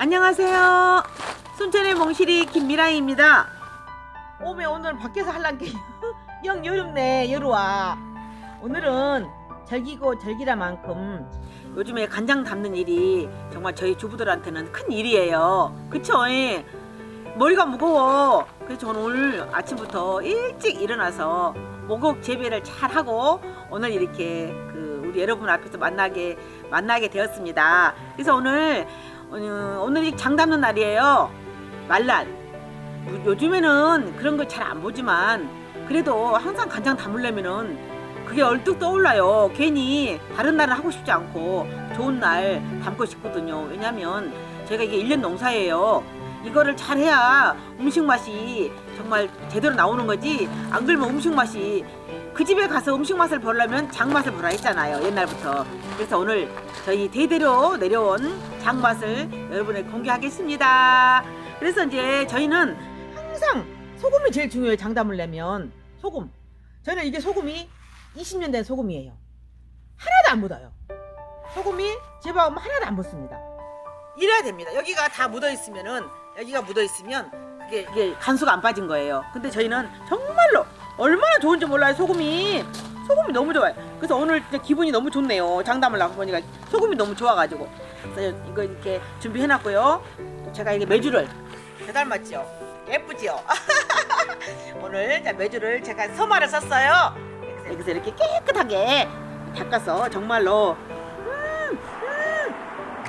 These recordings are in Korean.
안녕하세요. 순천의 몽실이 김미라입니다. 오메 오늘 밖에서 할란 게영 여름네 여루와 오늘은 절기고 절기라 만큼 요즘에 간장 담는 일이 정말 저희 주부들한테는 큰 일이에요. 그쵸? 예. 머리가 무거워. 그래서 저는 오늘 아침부터 일찍 일어나서 목욕 재배를 잘 하고 오늘 이렇게 그 우리 여러분 앞에서 만나게 만나게 되었습니다. 그래서 오늘 어, 오늘이 장 담는 날이에요. 뭐 요즘에는 그런 걸 잘 안 보지만 그래도 항상 간장 담으려면은 그게 얼뚝 떠올라요. 괜히 다른 날은 하고 싶지 않고 좋은 날 담고 싶거든요. 왜냐면 저희가 이게 1년 농사예요. 이거를 잘해야 음식 맛이 정말 제대로 나오는 거지 안 그러면 음식 맛이 그 집에 가서 음식 맛을 보려면 장 맛을 보라 했잖아요 옛날부터. 그래서 오늘 저희 대대로 내려온 장 맛을 여러분에 공개하겠습니다. 그래서 이제 저희는 항상 소금이 제일 중요해요 장 담으려면. 소금. 저는 이게 소금이 20년 된 소금이에요. 하나도 안 묻어요. 소금이 제발 하나도 안 묻습니다. 이래야 됩니다. 여기가 다 묻어 있으면은 여기가 묻어 있으면 그게 이게 간수가 안 빠진 거예요. 근데 저희는 정말로 얼마나 좋은지 몰라요. 소금이 소금이 너무 좋아요. 그래서 오늘 기분이 너무 좋네요. 장담을 나고 보니까 소금이 너무 좋아가지고 그래서 이거 이렇게 준비해놨고요. 또 제가 이게 메주를 배닮았죠 예쁘지요? 오늘 자, 메주를 제가 서마를 썼어요. 그래서 이렇게 깨끗하게 닦아서 정말로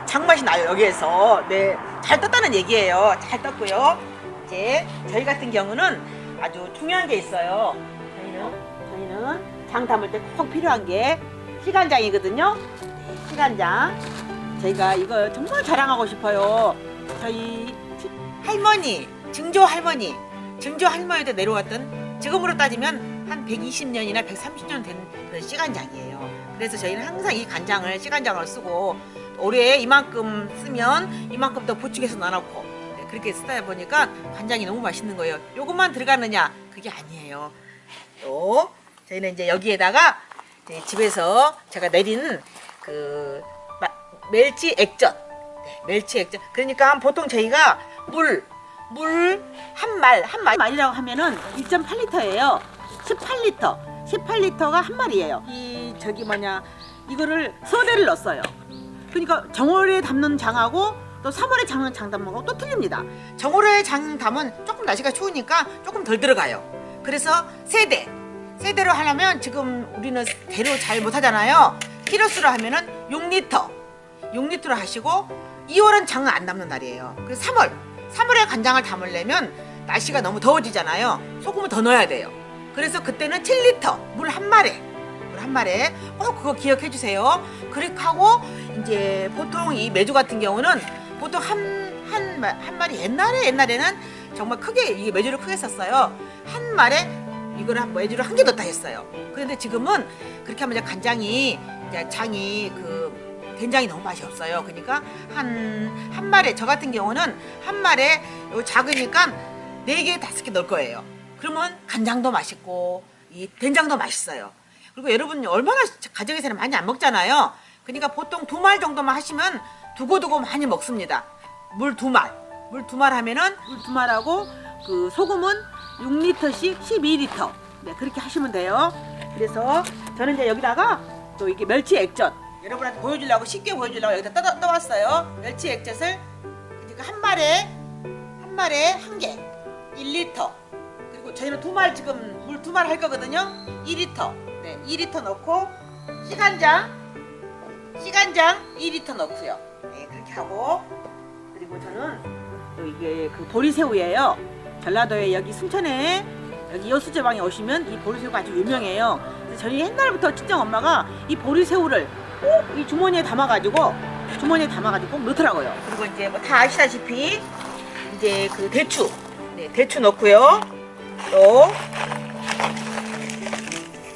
장맛이 나요 여기에서 네잘 떴다는 얘기예요 잘 떴고요 이제 저희 같은 경우는 아주 중요한 게 있어요. 저희는 저희는 장 담을 때 꼭 필요한 게 시간장이거든요. 네, 시간장. 저희가 이거 정말 자랑하고 싶어요. 저희 할머니 증조 할머니. 증조 할머니도 내려왔던 지금으로 따지면 한 120년이나 130년 된 그런 시간장이에요. 그래서 저희는 항상 이 간장을 시간장을 쓰고 올해 이만큼 쓰면 이만큼 더 보충해서 넣어놓고 네, 그렇게 쓰다 보니까 간장이 너무 맛있는 거예요. 요것만 들어가느냐? 그게 아니에요. 또 저희는 이제 여기에다가 이제 집에서 제가 내린 그 마- 멸치 액젓, 네, 멸치 액젓. 그러니까 보통 저희가 물, 물 한 말, 한 말, 말이라고 하면은 1.8리터예요. 18리터, 18리터가 한 마리예요. 이 저기 뭐냐 이거를 서대를 넣었어요. 그러니까 정월에 담는 장하고 또 3월에 장는 장 담는 거또 틀립니다. 정월에 장 담은 조금 날씨가 추우니까 조금 덜 들어가요. 그래서 세대 세대로 하려면 지금 우리는 대로 잘 못하잖아요. 키로수로 하면은 6리터 6리터로 하시고 2월은 장은 안 담는 날이에요. 그래서 3월 3월에 간장을 담으려면 날씨가 너무 더워지잖아요. 소금을 더 넣어야 돼요. 그래서 그때는 7리터 물 한 마리 물한 마리 꼭 그거 기억해 주세요. 그렇게 하고 이제 보통 이 메주 같은 경우는 보통 한 한 한 마리 옛날에 옛날에는 정말 크게 이게 메주를 크게 썼어요. 한 마리에 이거를 한 메주를 한 개 넣다 했어요. 그런데 지금은 그렇게 하면 이제 간장이 이제 장이 그 된장이 너무 맛이 없어요. 그러니까 한한 마리 저 같은 경우는 한 마리에 요 작으니까 네 개 다섯 개 넣을 거예요. 그러면 간장도 맛있고 이 된장도 맛있어요. 그리고 여러분 얼마나 가정에서는 많이 안 먹잖아요. 그러니까 보통 두 말 정도만 하시면 두고두고 많이 먹습니다. 물 두 말. 물 두 말 하면은 물 두 말하고 그 소금은 6리터씩 12리터. 네, 그렇게 하시면 돼요. 그래서 저는 이제 여기다가 또 이게 멸치 액젓 여러분한테 보여주려고 쉽게 보여주려고 여기다 떠, 떠왔어요. 멸치 액젓을 그러니까 한 말에 한 말에 한 개. 1리터. 그리고 저희는 두 말 지금 물 두 말 할 거거든요. 2리터. 네, 2리터 넣고 시간장 시간장 2리터 넣고요. 네, 그렇게 하고 그리고 저는 또 이게 그 보리새우예요. 전라도에 여기 순천에 여기 여수제방에 오시면 이 보리새우가 아주 유명해요. 저희 옛날부터 친정 엄마가 이 보리새우를 꼭 이 주머니에 담아가지고 주머니에 담아가지고 꼭 넣더라고요. 그리고 이제 뭐 다 아시다시피 이제 그 대추, 네, 대추 넣고요. 또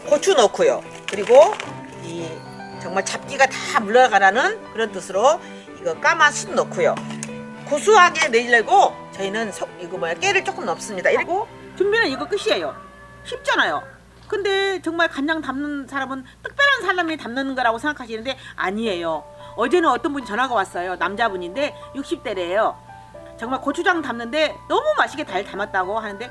고추 넣고요. 그리고 이 정말 잡기가 다 물러가라는 그런 뜻으로 이거 까만 숯 넣고요. 고소하게 내려고 저희는 석, 이거 뭐야 깨를 조금 넣습니다. 이러고 준비는 이거 끝이에요. 쉽잖아요. 근데 정말 간장 담는 사람은 특별한 사람이 담는 거라고 생각하시는데 아니에요. 어제는 어떤 분이 전화가 왔어요. 남자분인데 60대래요. 정말 고추장 담는데 너무 맛있게 잘 담았다고 하는데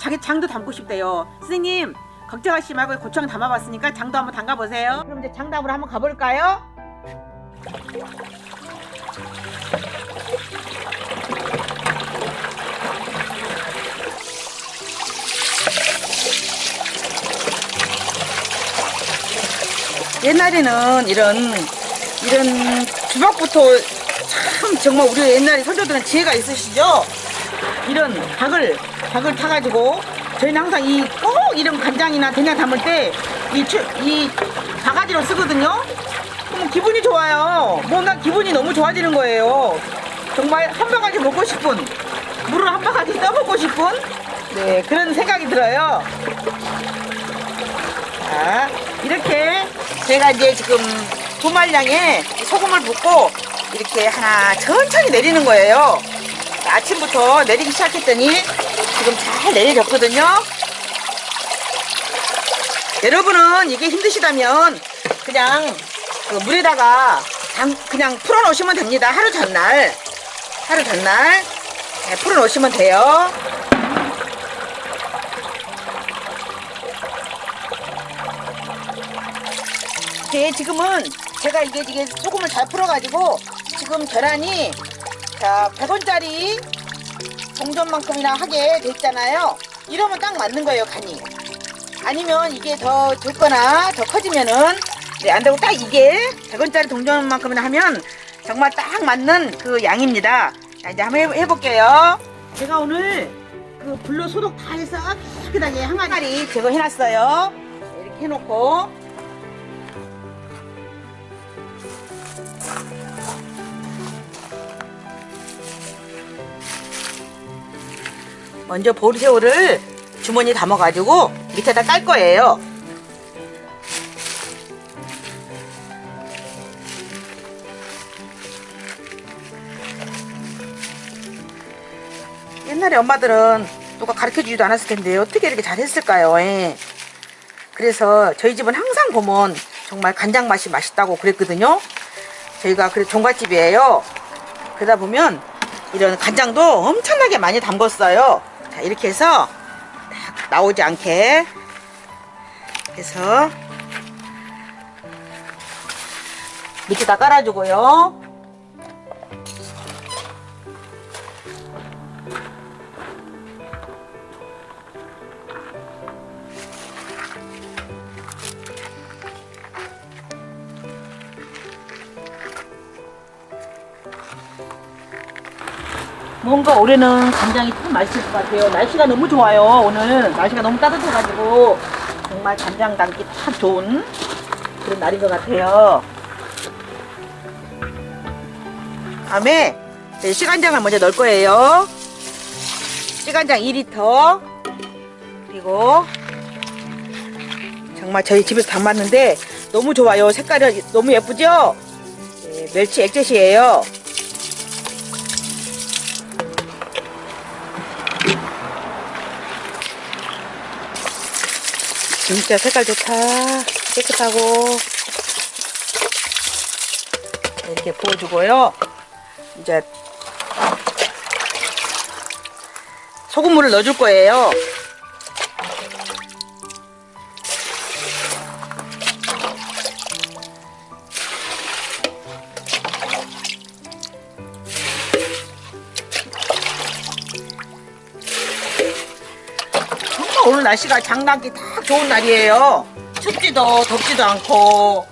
자기 장도 담고 싶대요. 선생님 걱정하시지 말고 고추장 담아봤으니까 장도 한번 담가보세요. 그럼 이제 장 담으러 한번 가볼까요? 옛날에는 이런 이런 주먹부터 참 정말 우리 옛날에 선조들은 지혜가 있으시죠? 이런 닭을 닭을 타가지고 저희는 항상 이 꼭 이런 간장이나 된장 담을 때 이 이 바가지로 쓰거든요. 그럼 기분이 좋아요. 뭔가 기분이 너무 좋아지는 거예요. 정말 한 바가지 먹고 싶은 물을 한 바가지 떠먹고 싶은 네 그런 생각이 들어요. 자, 이렇게 제가 이제 지금 두 말량에 소금을 붓고 이렇게 하나 천천히 내리는 거예요. 아침부터 내리기 시작했더니 지금 잘 내려졌거든요. 여러분은 이게 힘드시다면 그냥 그 물에다가 당- 그냥 풀어 놓으시면 됩니다. 하루 전날. 하루 전날 네, 풀어 놓으시면 돼요. 네, 지금은 제가 이게 이게 소금을 잘 풀어가지고 지금 계란이 자 100원짜리 동전만큼이나 하게 됐잖아요. 이러면 딱 맞는 거예요, 간이. 아니면 이게 더 적거나 더 커지면은 네, 안 되고 딱 이게 100원짜리 동전만큼이나 하면 정말 딱 맞는 그 양입니다. 자, 이제 한번 해, 해볼게요. 제가 오늘 그 불로 소독 다 해서 깨끗하게 항아리 제거 해놨어요. 네, 이렇게 해놓고 먼저 보리새우를 주머니 담아가지고 밑에다 깔 거예요. 옛날에 엄마들은 누가 가르쳐 주지도 않았을 텐데 어떻게 이렇게 잘했을까요? 예. 그래서 저희 집은 항상 보면 정말 간장 맛이 맛있다고 그랬거든요. 저희가 그래 종갓집이에요. 그러다 보면 이런 간장도 엄청나게 많이 담궜어요. 자, 이렇게 해서 딱 나오지 않게 해서 밑에다 깔아주고요. 뭔가 올해는 간장이 참 맛있을 것 같아요. 날씨가 너무 좋아요. 오늘 날씨가 너무 따뜻해가지고 정말 간장 담기 딱 좋은 그런 날인 것 같아요. 다음에 네, 시간장을 먼저 넣을 거예요. 시간장 2리터 그리고 정말 저희 집에서 담았는데 너무 좋아요. 색깔이 너무 예쁘죠? 네, 멸치 액젓이에요. 진짜 색깔 좋다. 깨끗하고. 이렇게 부어주고요. 이제 소금물을 넣어줄 거예요. 날씨가 장난기 딱 좋은 날이에요. 춥지도 덥지도 않고.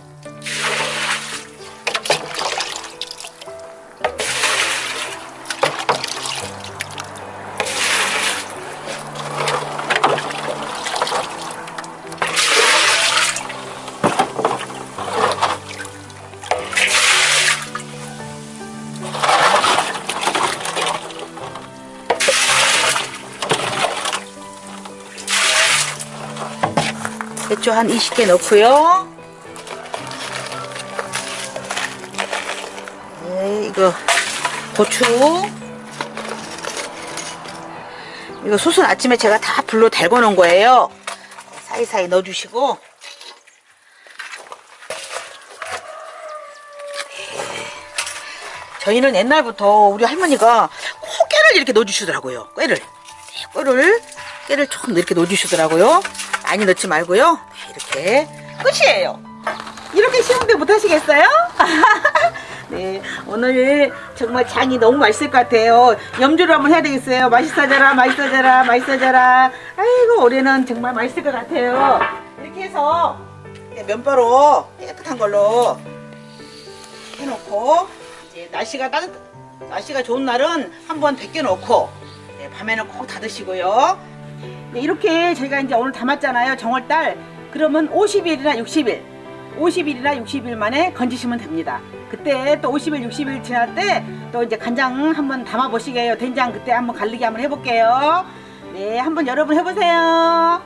배추 한 20개 넣고요. 네, 이거 고추. 이거 숯은 아침에 제가 다 불로 달궈 놓은 거예요. 사이사이 넣어주시고 저희는 옛날부터 우리 할머니가 꼭 깨를 이렇게 넣어주시더라고요. 깨를. 네, 꿀을, 깨를 좀 이렇게 넣어주시더라고요. 많이 넣지 말고요. 네, 이렇게. 끝이에요. 이렇게 쉬운데 못 하시겠어요? 네, 오늘 정말 장이 너무 맛있을 것 같아요. 염주를 한번 해야 되겠어요. 맛있어져라, 맛있어져라, 맛있어져라. 아이고, 올해는 정말 맛있을 것 같아요. 이렇게 해서 면바로 깨끗한 걸로 해놓고 이제 날씨가 따뜻 날씨가 좋은 날은 한번 벗겨 놓고 네, 밤에는 꼭 닫으시고요. 네, 이렇게 저희가 이제 오늘 담았잖아요. 정월달 그러면 50일이나 60일 50일이나 60일 만에 건지시면 됩니다. 그때 또 50일, 60일 지날 때 또 이제 간장 한번 담아 보시게요. 된장 그때 한번 갈리기 한번 해볼게요. 네, 한번 여러분 해보세요.